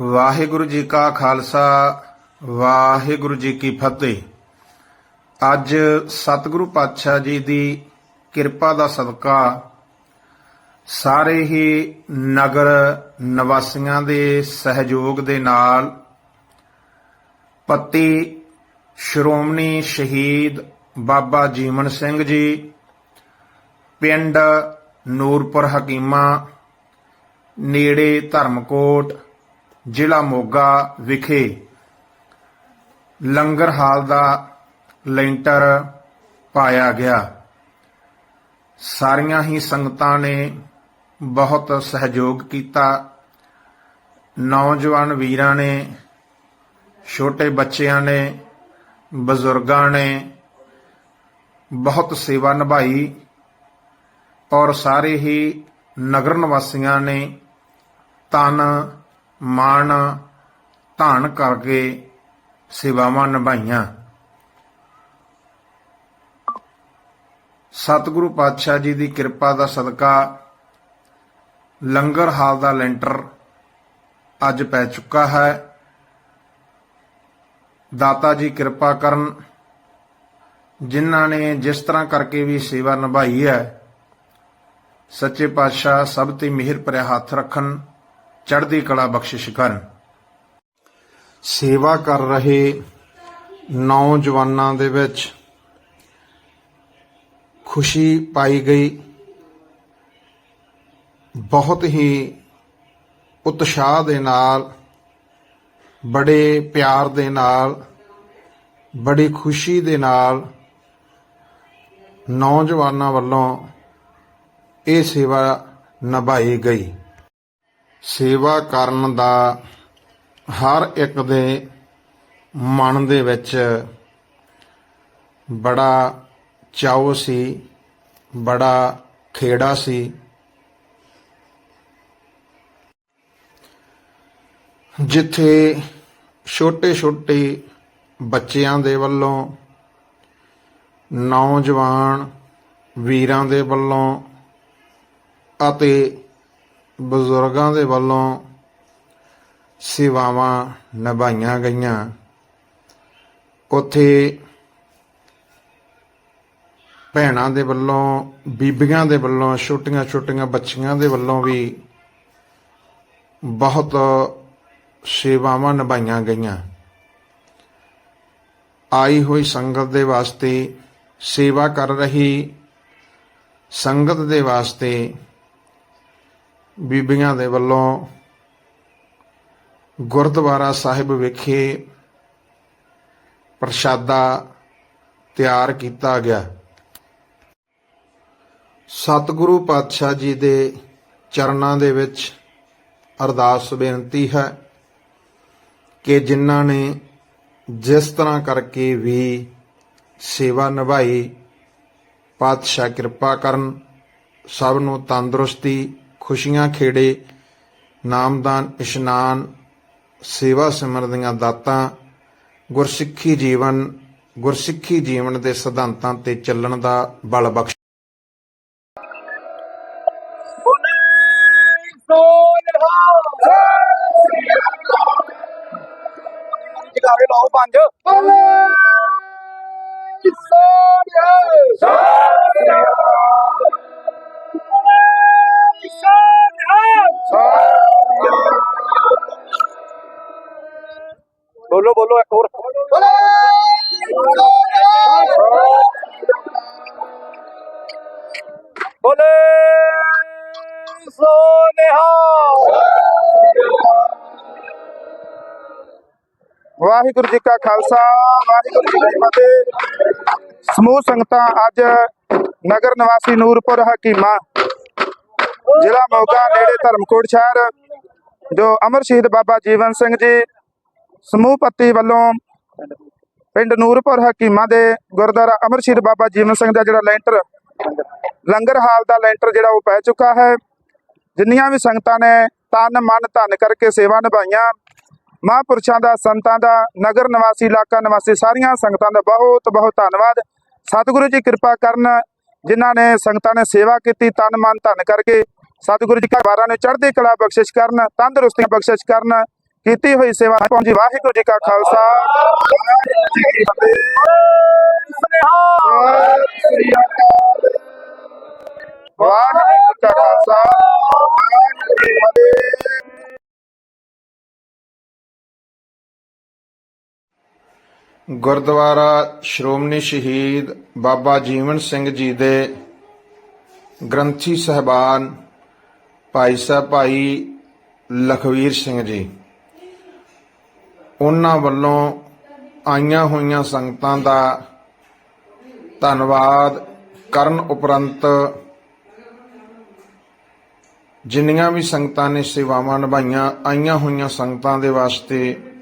ਵਾਹਿਗੁਰੂ ਜੀ ਕਾ ਖਾਲਸਾ, ਵਾਹਿਗੁਰੂ ਜੀ ਕੀ ਫਤਿਹ। ਅੱਜ ਸਤਿਗੁਰੂ ਪਾਤਸ਼ਾਹ ਜੀ ਦੀ ਕਿਰਪਾ ਦਾ ਸਦਕਾ ਸਾਰੇ ਹੀ ਨਗਰ ਨਿਵਾਸੀਆਂ ਦੇ ਸਹਿਯੋਗ ਦੇ ਨਾਲ ਪੱਤੀ ਸ਼੍ਰੋਮਣੀ ਸ਼ਹੀਦ ਬਾਬਾ ਜੀਵਨ ਸਿੰਘ ਜੀ, ਪਿੰਡ ਨੂਰਪੁਰ ਹਕੀਮਾ, ਨੇੜੇ ਧਰਮਕੋਟ ਜ਼ਿਲ੍ਹਾ ਮੋਗਾ ਵਿਖੇ ਲੰਗਰ ਹਾਲ ਦਾ ਲੈਂਟਰ ਪਾਇਆ ਗਿਆ। ਸਾਰੀਆਂ ਹੀ ਸੰਗਤਾਂ ਨੇ ਬਹੁਤ ਸਹਿਯੋਗ ਕੀਤਾ। ਨੌਜਵਾਨ ਵੀਰਾਂ ਨੇ, ਛੋਟੇ ਬੱਚਿਆਂ ਨੇ, ਬਜ਼ੁਰਗਾਂ ਨੇ ਬਹੁਤ ਸੇਵਾ ਨਿਭਾਈ ਔਰ ਸਾਰੇ ਹੀ ਨਗਰ ਨਿਵਾਸੀਆਂ ਨੇ ਤਨ ਮਾਣ ਧਾਨ ਕਰਕੇ ਸੇਵਾਵਾਂ ਨਿਭਾਈਆਂ। ਸਤਿਗੁਰੂ ਪਾਤਸ਼ਾਹ ਜੀ ਦੀ ਕਿਰਪਾ ਦਾ ਸਦਕਾ ਲੰਗਰ ਹਾਲ ਦਾ ਲੈਂਟਰ ਅੱਜ ਪੈ ਚੁੱਕਾ ਹੈ। ਦਾਤਾ ਜੀ ਕਿਰਪਾ ਕਰਨ, ਜਿਨ੍ਹਾਂ ਨੇ ਜਿਸ ਤਰ੍ਹਾਂ ਕਰਕੇ ਵੀ ਸੇਵਾ ਨਿਭਾਈ ਹੈ, ਸੱਚੇ ਪਾਤਸ਼ਾਹ ਸਭ ਤੇ ਮਿਹਰ ਭਰਿਆ ਹੱਥ ਰੱਖਣ। ਚੜ੍ਹਦੀ ਕਲਾ ਬਖਸ਼ਿਸ਼ ਕਰਨ। ਸੇਵਾ ਕਰ ਰਹੇ ਨੌਜਵਾਨਾਂ ਦੇ ਵਿੱਚ ਖੁਸ਼ੀ ਪਾਈ ਗਈ। ਬਹੁਤ ਹੀ ਉਤਸ਼ਾਹ ਦੇ ਨਾਲ, ਬੜੇ ਪਿਆਰ ਦੇ ਨਾਲ, ਬੜੀ ਖੁਸ਼ੀ ਦੇ ਨਾਲ ਨੌਜਵਾਨਾਂ ਵੱਲੋਂ ਇਹ ਸੇਵਾ ਨਿਭਾਈ ਗਈ। ਸੇਵਾ ਕਰਨ ਦਾ ਹਰ ਇੱਕ ਦੇ ਮਨ ਦੇ ਵਿੱਚ ਬੜਾ ਚਾਉ ਸੀ, ਬੜਾ ਖੇੜਾ ਸੀ। ਜਿੱਥੇ ਛੋਟੇ-ਛੋਟੇ ਬੱਚਿਆਂ ਦੇ ਵੱਲੋਂ, ਨੌਜਵਾਨ ਵੀਰਾਂ ਦੇ ਵੱਲੋਂ ਅਤੇ ਬਜ਼ੁਰਗਾਂ ਦੇ ਵੱਲੋਂ ਸੇਵਾਵਾਂ ਨਿਭਾਈਆਂ ਗਈਆਂ। ਉੱਥੇ ਭੈਣਾਂ ਦੇ ਵੱਲੋਂ, ਬੀਬੀਆਂ ਦੇ ਵੱਲੋਂ, ਛੋਟੀਆਂ-ਛੋਟੀਆਂ ਬੱਚੀਆਂ ਦੇ ਵੱਲੋਂ ਵੀ ਬਹੁਤ ਸੇਵਾਵਾਂ ਨਿਭਾਈਆਂ ਗਈਆਂ। ਆਈ ਹੋਈ ਸੰਗਤ ਦੇ ਵਾਸਤੇ ਸੇਵਾ ਕਰ ਰਹੀ ਸੰਗਤ ਦੇ ਵਾਸਤੇ ਬੀਬੀਆਂ ਦੇ ਵੱਲੋਂ ਗੁਰਦੁਆਰਾ ਸਾਹਿਬ ਵਿਖੇ ਪ੍ਰਸ਼ਾਦਾ ਤਿਆਰ ਕੀਤਾ ਗਿਆ। ਸਤਿਗੁਰੂ ਪਾਤਸ਼ਾਹ ਜੀ ਦੇ ਚਰਨਾਂ ਦੇ ਵਿੱਚ ਅਰਦਾਸ ਬੇਨਤੀ ਹੈ ਕਿ ਜਿਨ੍ਹਾਂ ਨੇ ਜਿਸ ਤਰ੍ਹਾਂ ਕਰਕੇ ਵੀ ਸੇਵਾ ਨਿਭਾਈ, ਪਾਤਸ਼ਾਹ ਕਿਰਪਾ ਕਰਨ, ਸਭ ਨੂੰ ਤੰਦਰੁਸਤੀ ਖੁਸ਼ੀਆਂ ਖੇੜੇ, ਨਾਮਦਾਨ, ਇਸ਼ਨਾਨ, ਸੇਵਾ ਸਿਮਰਨ ਦੀਆਂ ਦਾਤਾਂ, ਗੁਰਸਿੱਖੀ ਜੀਵਨ ਗੁਰਸਿੱਖੀ ਜੀਵਨ ਦੇ ਸਿਧਾਂਤਾਂ ਤੇ ਚੱਲਣ ਦਾ ਬਲ ਬਖਸ਼ ਜਗਾਰੇ ਲਾਓ ਪੰਜ ਬੋਲੋ ਬੋਲੋ ਇੱਕ ਹੋਰ। ਬੋਲੇ ਸੋ ਵਾਹਿਗੁਰੂ ਜੀ ਕਾ ਖਾਲਸਾ, ਵਾਹਿਗੁਰੂ ਜੀ ਕੀ ਫਤਿਹ। ਸਮੂਹ ਸੰਗਤਾਂ, ਅੱਜ ਨਗਰ ਨਿਵਾਸੀ ਨੂਰਪੁਰ ਹਕੀਮਾ, ਜ਼ਿਲ੍ਹਾ ਮੋਗਾ, ਨੇੜੇ ਧਰਮਕੋਟ ਸ਼ਹਿਰ, ਜੋ ਅਮਰ ਸ਼ਹੀਦ ਬਾਬਾ ਜੀਵਨ ਸਿੰਘ ਜੀ ਸਮੂਹ ਪੱਤੀ ਵੱਲੋਂ ਪਿੰਡ ਨੂਰਪੁਰ ਹਕੀਮਾਂ ਦੇ ਗੁਰਦੁਆਰਾ ਅਮਰ ਬਾਬਾ ਜੀਵਨ ਸਿੰਘ ਦਾ ਜਿਹੜਾ ਲੈਂਟਰ, ਲੰਗਰ ਹਾਲ ਦਾ ਲੈਂਟਰ ਜਿਹੜਾ ਉਹ ਪੈ ਚੁੱਕਾ ਹੈ। ਜਿੰਨੀਆਂ ਵੀ ਸੰਗਤਾਂ ਨੇ ਤਨ ਮਨ ਧਨ ਕਰਕੇ ਸੇਵਾ ਨਿਭਾਈਆਂ, ਮਹਾਂਪੁਰਸ਼ਾਂ ਦਾ, ਸੰਤਾਂ ਦਾ, ਨਗਰ ਨਿਵਾਸੀ, ਇਲਾਕਾ ਨਿਵਾਸੀ ਸਾਰੀਆਂ ਸੰਗਤਾਂ ਦਾ ਬਹੁਤ ਬਹੁਤ ਧੰਨਵਾਦ। ਸਤਿਗੁਰੂ ਜੀ ਕਿਰਪਾ ਕਰਨ ਜਿਨ੍ਹਾਂ ਨੇ ਸੰਗਤਾਂ ਨੇ ਸੇਵਾ ਕੀਤੀ ਤਨ ਮਨ ਧਨ ਕਰਕੇ। ਸਤਿਗੁਰੂ ਜੀ ਘਰਵਾਰਾਂ ਨੂੰ ਚੜ੍ਹਦੀ ਕਲਾ ਬਖਸ਼ਿਸ਼ ਕਰਨ ਤੰਦਰੁਸਤੀ ਬਖਸ਼ਿਸ਼ ਕਰਨ ਕੀਤੀ ਹੋਈ ਸੇਵਾ ਪਹੁੰਚੀ। ਵਾਹਿਗੁਰੂ ਜੀ ਕਾ ਖਾਲਸਾ। ਵਾਹਿਗੁਰੂ ਜੀ ਕੀ ਫਤਿਹ ਸ੍ਰੀ ਅਕਾਲ ਵਾਹਿਗੁਰੂ ਜੀ ਕਾ ਖਾਲਸਾ ਵਾਹਿਗੁਰੂ ਜੀ ਕੀ ਫਤਿਹ ਗੁਰਦੁਆਰਾ ਸ਼੍ਰੋਮਣੀ ਸ਼ਹੀਦ ਬਾਬਾ ਜੀਵਨ ਸਿੰਘ ਜੀ ਦੇ ਗ੍ਰੰਥੀ ਸਹਿਬਾਨ ਭਾਈ ਸਾਹਿਬ ਭਾਈ ਲਖਵੀਰ ਸਿੰਘ ਜੀ। ਉਹਨਾਂ ਵੱਲੋਂ ਆਈਆਂ ਹੋਈਆਂ ਸੰਗਤਾਂ ਦਾ ਧੰਨਵਾਦ ਕਰਨ ਉਪਰੰਤ ਜਿੰਨੀਆਂ ਵੀ ਸੰਗਤਾਂ ਨੇ ਸੇਵਾਵਾਂ ਨਿਭਾਈਆਂ, ਆਈਆਂ ਹੋਈਆਂ ਸੰਗਤਾਂ ਦੇ ਵਾਸਤੇ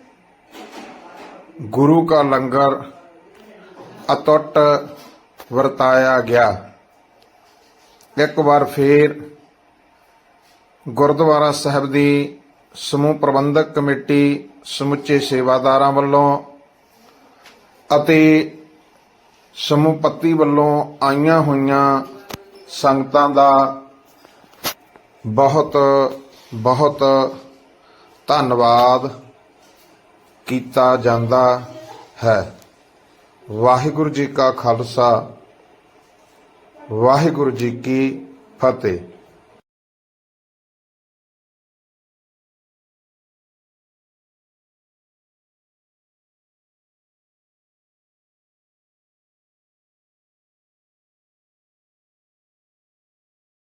ਗੁਰੂ ਕਾ ਲੰਗਰ ਅਟੁੱਟ ਵਰਤਾਇਆ ਗਿਆ। ਇੱਕ ਵਾਰ ਫੇਰ ਗੁਰਦੁਆਰਾ ਸਾਹਿਬ ਦੀ ਸਮੂਹ ਪ੍ਰਬੰਧਕ ਕਮੇਟੀ, ਸਮੁੱਚੇ ਸੇਵਾਦਾਰਾਂ ਵੱਲੋਂ ਅਤੇ ਸਮੂਹ ਪੱਤੀ ਵੱਲੋਂ ਆਈਆਂ ਹੋਈਆਂ ਸੰਗਤਾਂ ਦਾ ਬਹੁਤ ਬਹੁਤ ਧੰਨਵਾਦ ਕੀਤਾ ਜਾਂਦਾ ਹੈ। ਵਾਹਿਗੁਰੂ ਜੀ ਕਾ ਖਾਲਸਾ, ਵਾਹਿਗੁਰੂ ਜੀ ਕੀ ਫਤਿਹ।